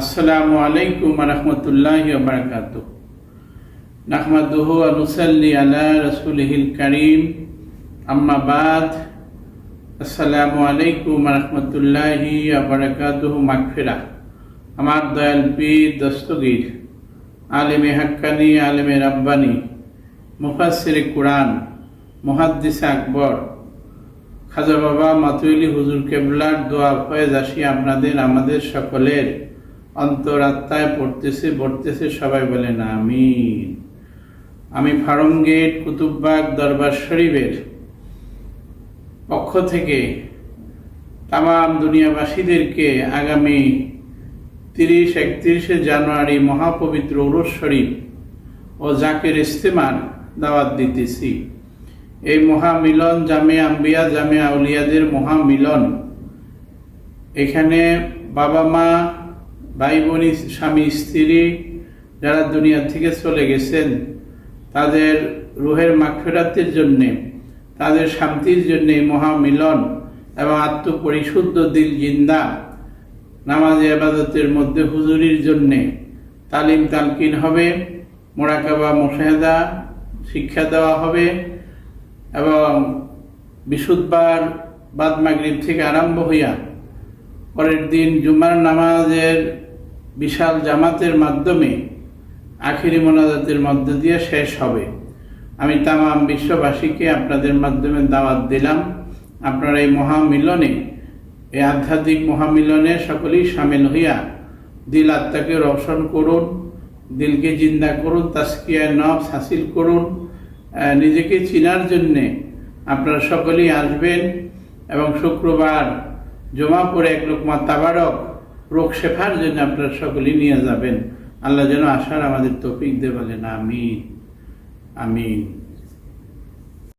আসসালামু আলাইকুম রহমতুল্লাহ বারকাত নাহমাদুহু আনুসাল্লি আলা রসুলহিল করিম। আম্মা বাদ। আসসালামু আলাইকুম রহমতুল্লাহি বারকাত মাগফিরা। আমার দয়াল পীর, দস্তগীর, আলেমে হাক্কানি, আলেমে রাব্বানি মুফাসির কুরআন, মুহাদ্দিস আকবর, খাজা বাবা মাতুইলি হুজুর কেবলার দোয়া ফয়েজ আসি আপনাদের, আমাদের সকলের অন্তরাত্মায় পড়তেছে পড়তেছে, সবাই বলে, না আমি আমি ফারঙ্গেট কুতুববাগ দরবার শরীফের পক্ষ থেকে তাম দুনিয়াবাসীদেরকে আগামী তিরিশ, একত্রিশে জানুয়ারি মহাপবিত্র উরস শরীফ ও জাকের ইস্তেমার দাওয়াত দিতেছি। এই মহামিলন জামে আম্বিয়া, জামে আউলিয়াদের মহামিলন। এখানে বাবা মা ভাই বোনি স্বামী, স্ত্রী যারা দুনিয়া থেকে চলে গেছেন, তাদের রুহের মাগফেরাতের জন্যে, তাদের শান্তির জন্যে মহামিলন এবং আত্মপরিশুদ্ধ দিল জিন্দা, নামাজ আবাদতের মধ্যে হুজুরির জন্যে তালিম তালকিন হবে, মোরাকাবা মোশাহেদা শিক্ষা দেওয়া হবে এবং বিশুদ্ধবার বাদ মাগরিব থেকে আরম্ভ হইয়া পরের দিন জুমার নামাজের বিশাল জামাতের মাধ্যমে আখিরি মোনাজাতের মধ্য দিয়ে শেষ হবে। আমি তামাম বিশ্ববাসীকে আপনাদের মাধ্যমে দাওয়াত দিলাম। আপনারা এই মহামিলনে, এই আধ্যাত্মিক মহামিলনে সকলেই সামিল হইয়া দিল আত্মাকে রোশন করুন, দিলকে জিন্দা করুন তাস্কিয়ায় নফস হাসিল করুন। নিজেকে চিনার জন্যে আপনারা সকলেই আসবেন এবং শুক্রবার জমা পড়ে এক লোকমা তাবারক রোগ শেফার জন্য আপনারা সকলে নিয়ে যাবেন। আল্লাহ যেন আসার আমাদের তৌফিক দেবেন আমিন। আমিন।